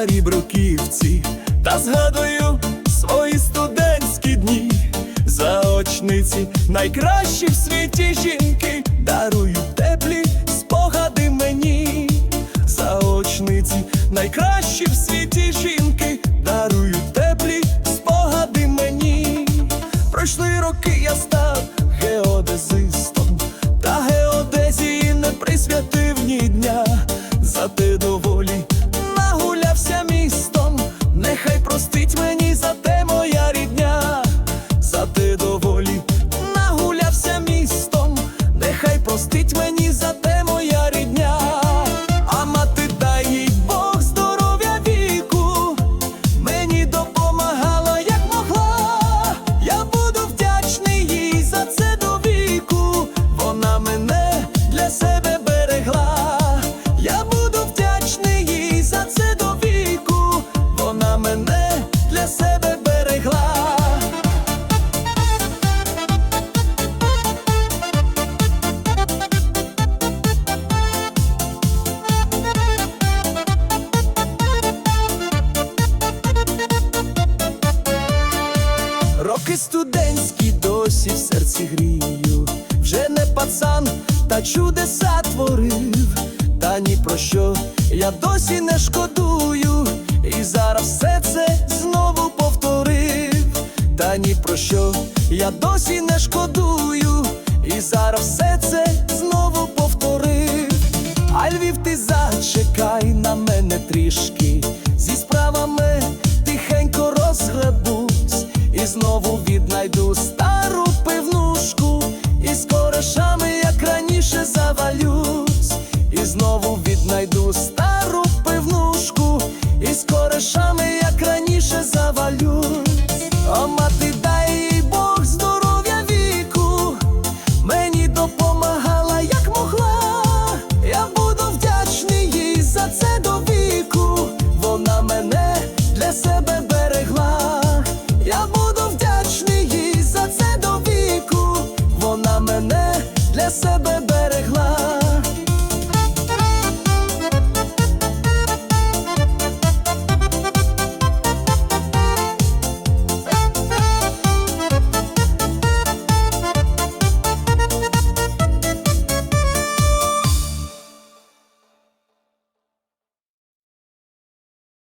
старій бруківці, та згадую свої студентські дні. Заочниці найкращі в світі жінки дарують теплі спогади мені. Заочниці найкращі в світі жінки дарують теплі спогади мені. Пройшли роки, я став геодезистом, та геодезії не присвятив ні дня. Зате простить мені Роки студентські досі в серці грію, вже не пацан, та чудеса творив, та ні про що я досі не шкодую, і зараз все це знову повторив, та ні про що я досі не шкодую, і зараз все це знову повторив. А Львів, ти зачекай на мене трішки, корешами, як раніше, завалюсь, і знову віднайду стару пивнушку, і з